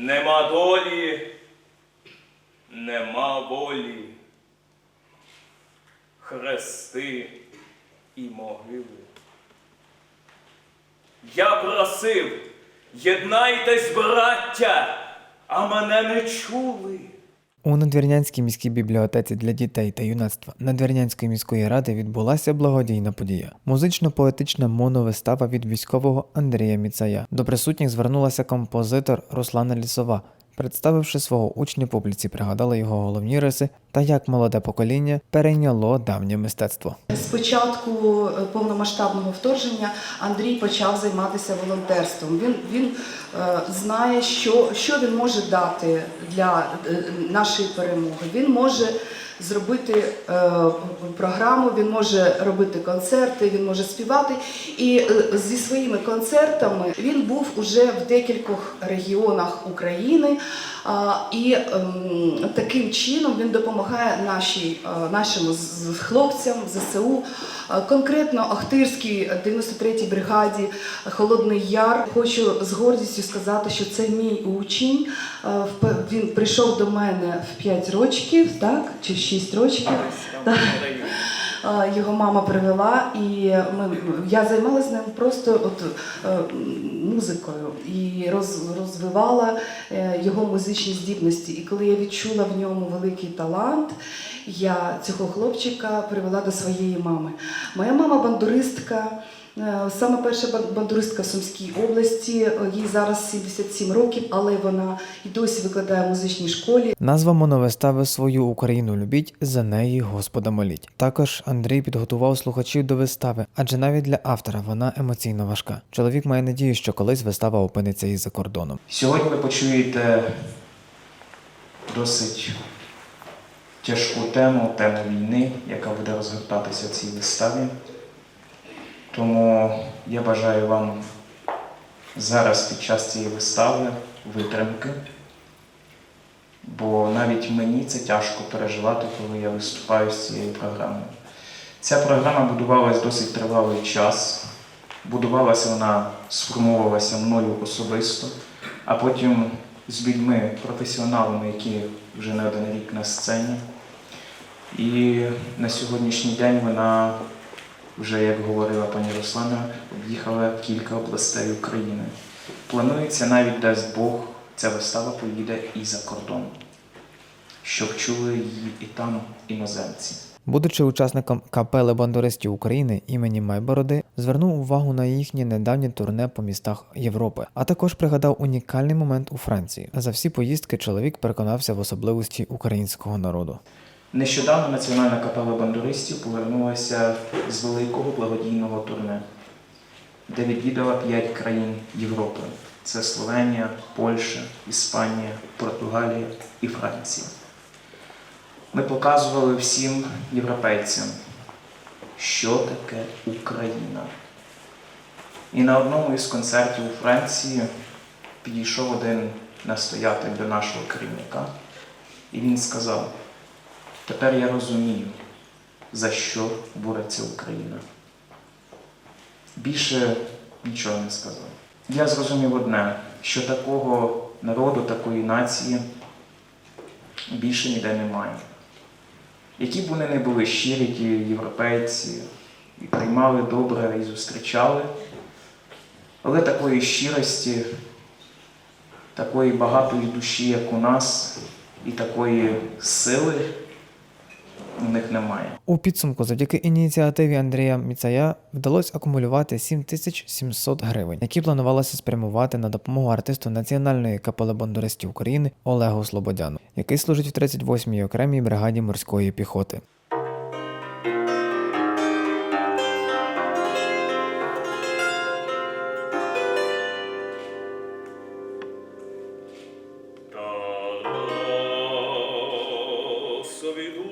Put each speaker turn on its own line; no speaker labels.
Нема долі, нема волі. Хрести і могили. Я просив, єднайтесь, браття, а мене не чули.
У Надвірнянській міській бібліотеці для дітей та юнацтва Надвірнянської міської ради відбулася благодійна подія. Музично-поетична моновистава від військового Андрія Міцая. До присутніх звернулася композитор Руслана Лісова. Представивши свого учня публіці, пригадала його головні риси та як молоде покоління перейняло давнє мистецтво.
З початку е, повномасштабного вторгнення Андрій почав займатися волонтерством. Він, він е, знає, що, що він може дати для е, нашої перемоги. Він може зробити е, програму, він може робити концерти, він може співати. І е, зі своїми концертами він був уже в декількох регіонах України. А, І ем, таким чином він допомагає нашій, е, нашим хлопцям ЗСУ, Е, конкретно Ахтирській 93-й бригаді Холодний Яр. Хочу з гордістю сказати, що це мій учень. Е, Він прийшов до мене в 5 років, так чи в 6 років. Так. Е, Його мама привела, і ми, я займалася ним просто от, е, музикою і роз, розвивала е, його музичні здібності. І коли я відчула в ньому великий талант, я цього хлопчика привела до своєї мами. Моя мама бандуристка. Е, Саме перша бандуристка в Сумській області, е, їй зараз 77 років, але вона і досі викладає в музичній школі.
Назва моновистави свою Україну любіть, за неї Господа моліть. Також Андрій підготував слухачів до вистави, адже навіть для автора вона емоційно важка. Чоловік має надію, що колись вистава опиниться і за кордоном.
Сьогодні ви почуєте досить тяжку тему, тему війни, яка буде розгортатися в цій виставі. Тому я бажаю вам зараз під час цієї вистави витримки, бо навіть мені це тяжко переживати, коли я виступаю з цією програмою. Ця програма будувалась досить тривалий час. Будувалася вона, сформовувалася мною особисто, а потім з людьми, професіоналами, які вже не один рік на сцені. І на сьогоднішній день вона вже, як говорила пані Руслана, об'їхала кілька областей України. Планується навіть дасть Бог, ця вистава поїде і за кордон, щоб чули її і там іноземці.
Будучи учасником капели бандуристів України імені Майбороди, звернув увагу на їхнє недавнє турне по містах Європи, а також пригадав унікальний момент у Франції. За всі поїздки чоловік переконався в особливості українського народу.
Нещодавно Національна капела бандуристів повернулася з великого благодійного турне, де відвідала п'ять країн Європи: це Словенія, Польща, Іспанія, Португалія і Франція. Ми показували всім європейцям, що таке Україна. І на одному із концертів у Франції підійшов один настоятель до нашого керівника, і він сказав. Тепер я розумію, за що бореться Україна. Більше нічого не сказав. Я зрозумів одне, що такого народу, такої нації більше ніде немає. Які б вони не були щирі, ті європейці, і приймали добре, і зустрічали, але такої щирості, такої багатої душі, як у нас, і такої сили у них немає.
У підсумку, завдяки ініціативі Андрія Міцая, вдалося акумулювати 7700 гривень, які планувалося спрямувати на допомогу артисту Національної капели бандуристів України Олегу Слободяну, який служить в 38-й окремій бригаді морської піхоти.
Тарасові